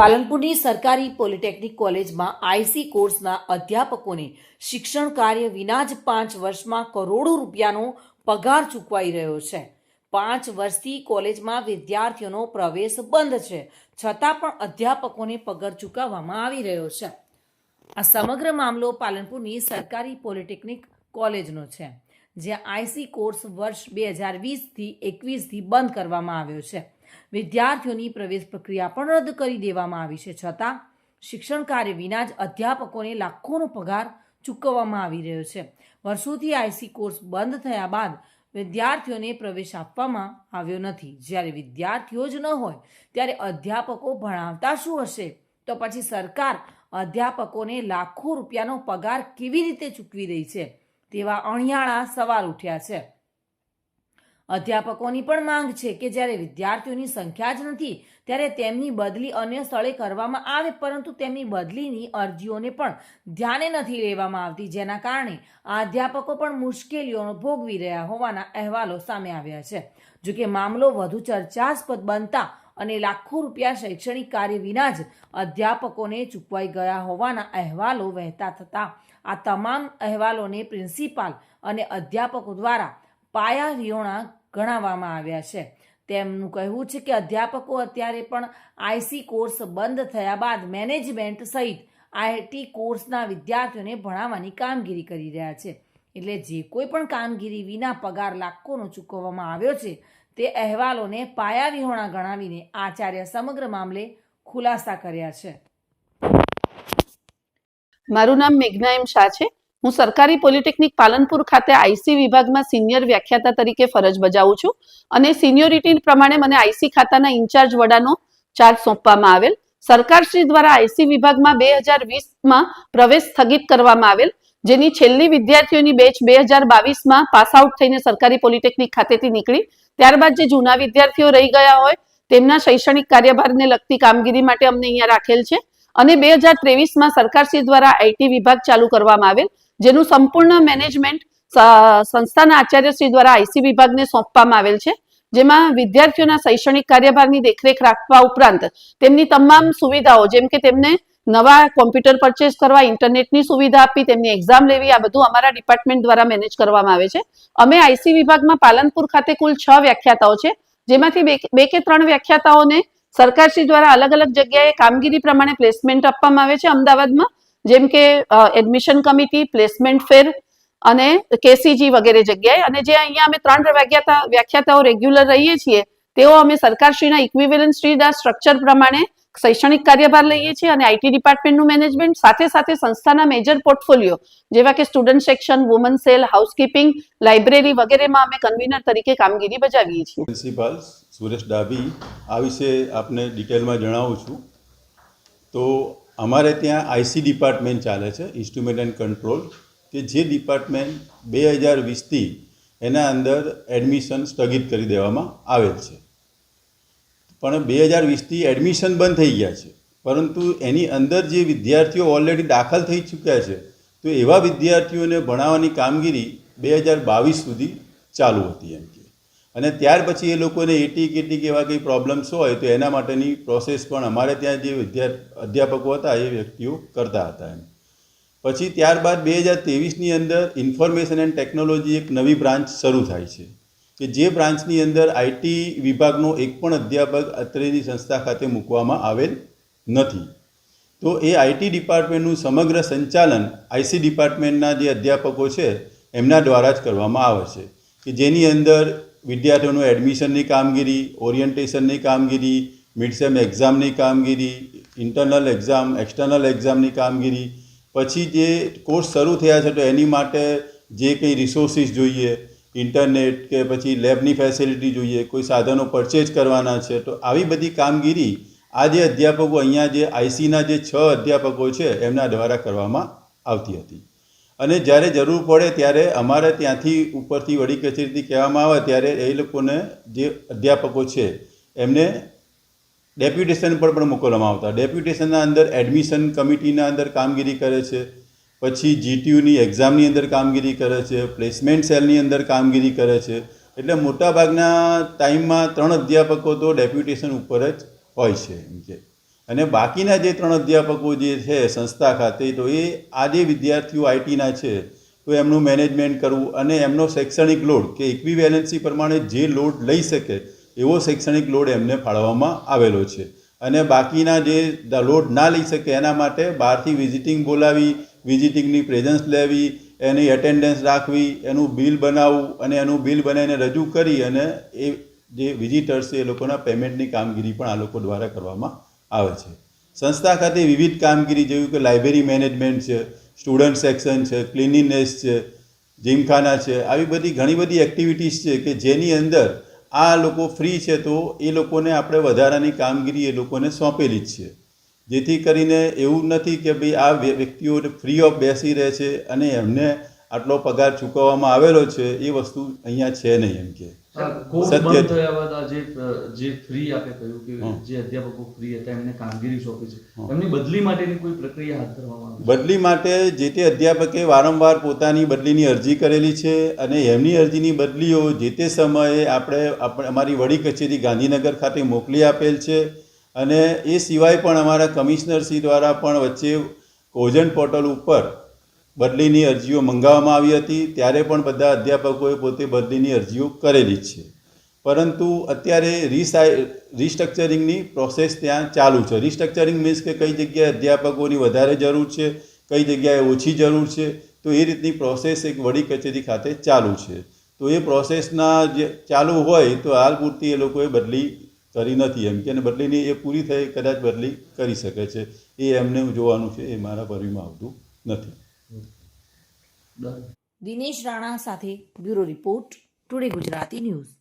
પાલનપુરની સરકારી પોલિટેકનિક કોલેજમાં આઈસી કોર્સના અધ્યાપકોને શિક્ષણ કાર્ય વિના જ પાંચ વર્ષમાં કરોડો રૂપિયાનો પગાર ચૂકવાઈ રહ્યો છે. પાંચ વર્ષથી કોલેજમાં વિદ્યાર્થીઓનો પ્રવેશ બંધ છે, છતાં પણ અધ્યાપકોને પગાર ચૂકવવામાં આવી રહ્યો છે. આ સમગ્ર મામલો પાલનપુરની સરકારી પોલિટેકનિક કોલેજનો છે, જ્યાં આઈસી કોર્સ વર્ષ બે હજાર વીસથી એકવીસથી બંધ કરવામાં આવ્યો છે. વિદ્યાર્થીઓની પ્રવેશ પ્રક્રિયા પણ રદ કરી દેવામાં આવી છે. છતાં, શિક્ષણ કાર્ય વિના જ અધ્યાપકોને લાખોનો પગાર ચૂકવવામાં આવી રહ્યો છે. વર્ષોથી આઈસી કોર્સ બંધ થયા બાદ વિદ્યાર્થીઓને પ્રવેશ આપવામાં આવ્યો નથી. જ્યારે વિદ્યાર્થીઓ જ ન હોય, ત્યારે અધ્યાપકો ભણાવતા શું હશે? તો પછી સરકાર અધ્યાપકોને લાખો રૂપિયાનો પગાર કેવી રીતે ચૂકવી રહી છે? તેવા અણિયાળા સવાલ ઉઠ્યા છે. અધ્યાપકોની પણ માંગ છે કે જ્યારે વિદ્યાર્થીઓની સંખ્યા જ નથી, ત્યારે તેમની બદલી અન્ય સ્થળે કરવામાં આવે, પરંતુ તેમની બદલીની અરજીઓને પણ ધ્યાને નથી લેવામાં આવતી, જેના કારણે આ અધ્યાપકો પણ મુશ્કેલીઓનો ભોગવી રહ્યા હોવાના અહેવાલો સામે આવ્યા છે. જોકે મામલો વધુ ચર્ચાસ્પદ બનતા અને લાખો રૂપિયા શૈક્ષણિક કાર્ય વિના જ અધ્યાપકોને ચૂકવાઈ ગયા હોવાના અહેવાલો વહેતા થતા, આ તમામ અહેવાલોને પ્રિન્સિપાલ અને અધ્યાપકો દ્વારા પાયા વિહોણા ગણાવવામાં આવ્યા છે. તેમનું કહેવું છે કે અધ્યાપકો અત્યારે પણ આઈસી કોર્સ બંધ થયા બાદ મેનેજમેન્ટ સહિત આઈટી કોર્સના વિદ્યાર્થીઓને ભણાવવાની કામગીરી કરી રહ્યા છે. એટલે જે કોઈ પણ કામગીરી વિના પગાર લાખોનો ચૂકવવામાં આવ્યો છે, તે અહેવાલોને પાયા વિહોણા ગણાવીને આચાર્ય સમગ્ર મામલે ખુલાસા કર્યા છે. મારું નામ મેઘના એમ શાહ છે. હું સરકારી પોલિટેકનિક પાલનપુર ખાતે આઈસી વિભાગમાં સિનિયર વ્યાખ્યાતા તરીકે ફરજ બજાવું છું અને સિનિયોરિટી પ્રમાણે મને આઈસી ખાતાના ઇન્ચાર્જ વડાનો ચાર્જ સોંપવામાં આવેલ. સરકારશ્રી દ્વારા આઈસી વિભાગમાં બે હજાર વીસમાં પ્રવેશ સ્થગિત કરવામાં આવેલ, જેની છેલ્લી વિદ્યાર્થીઓની બેચ બે હજાર બાવીસમાં પાસ આઉટ થઈને સરકારી પોલિટેકનિક ખાતેથી નીકળી. ત્યારબાદ જે જૂના વિદ્યાર્થીઓ રહી ગયા હોય, તેમના શૈક્ષણિક કાર્યભારને લગતી કામગીરી માટે અમને અહીંયા રાખેલ છે. અને બે હજાર ત્રેવીસમાં સરકારશ્રી દ્વારા આઈટી વિભાગ ચાલુ કરવામાં આવેલ જેનું સંપૂર્ણ મેનેજમેન્ટ સંસ્થાના આચાર્યશ્રી દ્વારા આઈસી વિભાગને સોંપવામાં આવેલ છે. જેમાં વિદ્યાર્થીઓના શૈક્ષણિક કાર્યભારની દેખરેખ રાખવા ઉપરાંત તેમની તમામ સુવિધાઓ, જેમ કે તેમને નવા કોમ્પ્યુટર પરચેસ કરવા, ઇન્ટરનેટની સુવિધા આપી, તેમની એક્ઝામ લેવી, આ બધું અમારા ડિપાર્ટમેન્ટ દ્વારા મેનેજ કરવામાં આવે છે. અમે આઈસી વિભાગમાં પાલનપુર ખાતે કુલ છ વ્યાખ્યાતાઓ છે, જેમાંથી બે કે ત્રણ વ્યાખ્યાતાઓને સરકારશ્રી દ્વારા અલગ અલગ જગ્યાએ કામગીરી પ્રમાણે પ્લેસમેન્ટ આપવામાં આવે છે. અમદાવાદમાં જેમ કે એડમિશન કમિટી પ્લેસમેન્ટ ફેર અને કેસીજી વગેરે જગ્યાએ. અને જે અહીંયા અમે ત્રણ વ્યાખ્યાતા, વ્યાખ્યાતાઓ રેગ્યુલર રહીએ છીએ, તેઓ અમે સરકારશ્રીના ઇક્વિવેલન શ્રીના સ્ટ્રક્ચર પ્રમાણે શૈક્ષણિક કાર્યભાર લઈએ છીએ અને આઈટી ડિપાર્ટમેન્ટનું મેનેજમેન્ટ સાથે સાથે સંસ્થાના મેજર પોર્ટફોલિયો જેવા કે student section woman cell housekeeping library વગેરેમાં અમે કન્વીનર તરીકે કામગીરી બજાવીએ છીએ. પ્રિન્સિપાલ સુરેશ ડાભી, આ વિશે આપને ડિટેલમાં જણાવું છું. તો અમારે ત્યાં આઈસી ડિપાર્ટમેન્ટ ચાલે છે, ઇન્સ્ટ્રુમેન્ટ એન્ડ કંટ્રોલ, કે જે ડિપાર્ટમેન્ટ બે હજાર વીસથી એના અંદર એડમિશન સ્થગિત કરી દેવામાં આવેલ છે. પણ બે હજાર વીસથી એડમિશન બંધ થઈ ગયા છે. પરંતુ એની અંદર જે વિદ્યાર્થીઓ ઓલરેડી દાખલ થઈ ચૂક્યા છે, તો એવા વિદ્યાર્થીઓને ભણાવવાની કામગીરી બે હજાર બાવીસ સુધી ચાલુ હતી એમ અને ત્યાર પછી એ લોકોને એટી કેટી એવા કંઈ પ્રોબ્લેમ્સ હોય તો એના માટેની પ્રોસેસ પણ અમારે ત્યાં જે વિદ્યા અધ્યાપકો હતા એ વ્યક્તિઓ કરતા હતા એમ. પછી ત્યારબાદ બે હજાર ત્રેવીસની અંદર ઇન્ફોર્મેશન એન્ડ ટેકનોલોજી એક નવી બ્રાન્ચ શરૂ થાય છે. કે જે બ્રાન્ચની અંદર આઈટી વિભાગનો એક પણ અધ્યાપક અત્રેની સંસ્થા ખાતે મૂકવામાં આવેલ નથી. તો એ આઈટી ડિપાર્ટમેન્ટનું સમગ્ર સંચાલન આઈસી ડિપાર્ટમેન્ટના જે અધ્યાપકો છે એમના દ્વારા જ કરવામાં આવે છે. કે જેની અંદર વિદ્યાર્થીઓનું એડમિશનની કામગીરી, ઓરિએન્ટેશનની કામગીરી મિડસેમ એક્ઝામની કામગીરી ઇન્ટરનલ એક્ઝામ એક્સટર્નલ એક્ઝામની કામગીરી. પછી જે કોર્સ શરૂ થયા છે તો એની માટે જે કંઈ રિસોર્સિસ જોઈએ ઇન્ટરનેટ કે પછી લેબની ફેસિલિટી જોઈએ, કોઈ સાધનો પરચેજ કરવાના છે, તો આવી બધી કામગીરી આ જે અધ્યાપકો અહીંયા જે આઈસીના જે છ અધ્યાપકો છે, એમના દ્વારા કરવામાં આવતી હતી. અને જ્યારે જરૂર પડે ત્યારે અમારે ત્યાંથી ઉપરથી વડી કચેરીથી કહેવામાં આવે ત્યારે એ લોકોને જે અધ્યાપકો છે, એમને ડેપ્યુટેશન પર પણ મોકલવામાં આવતા. ડેપ્યુટેશનના અંદર એડમિશન કમિટીના અંદર કામગીરી કરે છે, પછી જીટીયુની એક્ઝામની અંદર કામગીરી કરે છે, પ્લેસમેન્ટ સેલની અંદર કામગીરી કરે છે. એટલે મોટાભાગના ટાઈમમાં ત્રણ અધ્યાપકો તો ડેપ્યુટેશન ઉપર જ હોય છે, એમ કે અને બાકીના જે ત્રણ અધ્યાપકો જે છે સંસ્થા ખાતે, તો એ આ જે વિદ્યાર્થીઓ આઈટીના છે, તો એમનું મેનેજમેન્ટ કરવું અને એમનો શૈક્ષણિક લોડ કે ઇક્વિવેલન્સી પ્રમાણે જે લોડ લઈ શકે, એવો શૈક્ષણિક લોડ એમને ફાળવવામાં આવેલો છે. અને બાકીના જે લોડ ના લઈ શકે એના માટે બહારથી વિઝિટિંગ બોલાવી વિઝિટિંગની પ્રેઝન્સ લેવી, એની એટેન્ડન્સ રાખવી, એનું બિલ બનાવવું અને એનું બિલ બનાવીને રજૂ કરી અને એ જે વિઝિટર્સ છે એ લોકોના પેમેન્ટની કામગીરી પણ આ લોકો દ્વારા કરવામાં આવે છે. સંસ્થા ખાતે વિવિધ કામગીરી જેવી કે લાઇબ્રેરી મેનેજમેન્ટ છે સ્ટુડન્ટ સેક્શન છે ક્લિનિનેસ છે, જીમખાના છે, આવી બધી ઘણી બધી એક્ટિવિટીઝ છે કે જેની અંદર આ લોકો ફ્રી છે તો એ લોકોને આપણે વધારાની કામગીરી એ લોકોને સોંપેલી જ છે. જેથી કરીને એવું નથી કે ભાઈ આ વ્ય- વ્યક્તિઓ ફ્રી ઓફ બેસી રહે છે અને એમને આટલો પગાર ચૂકવવામાં આવેલો છે, એ વસ્તુ અહીંયા છે નહીં એમ કે. સત્ય જે. ફ્રી આપે કહ્યું કે જે અધ્યાપકો ફ્રી હતા એમને કામગીરી સોંપી છે. એમની બદલી માટેની કોઈ પ્રક્રિયા હાથ ધરવામાં બદલી માટે જે તે અધ્યાપકે વારંવાર પોતાની બદલીની અરજી કરેલી છે અને એમની અરજીની બદલીઓ જે તે સમયે આપણે આપણે અમારી વડી કચેરી ગાંધીનગર ખાતે મોકલી આપેલ છે અને એ સિવાય પણ અમારા કમિશનરશ્રી દ્વારા પણ વચ્ચે ઓજન પોર્ટલ ઉપર બદલીની અરજીઓ મંગાવવામાં આવી હતી, ત્યારે પણ બધા અધ્યાપકોએ પોતે બદલીની અરજીઓ કરેલી છે. પરંતુ અત્યારે રીસાઈ રિસ્ટ્રક્ચરિંગની પ્રોસેસ ત્યાં ચાલુ છે. રિસ્ટ્રક્ચરિંગ મીન્સ કે કઈ જગ્યાએ અધ્યાપકોની વધારે જરૂર છે, કઈ જગ્યાએ ઓછી જરૂર છે, તો એ રીતની પ્રોસેસ એક વડી કચેરી ખાતે ચાલુ છે. તો એ પ્રોસેસના જે ચાલુ હોય, તો હાલ પૂરતી એ લોકોએ બદલી કરી નથી એમ કે બદલીની એ પૂરી થઈ, કદાચ બદલી કરી શકે છે. એ એમને જોવાનું છે, એ મારા પરવીમાં આવતું નથી. ડન દિનેશ રાણા સાથે bureau report today Gujarati news.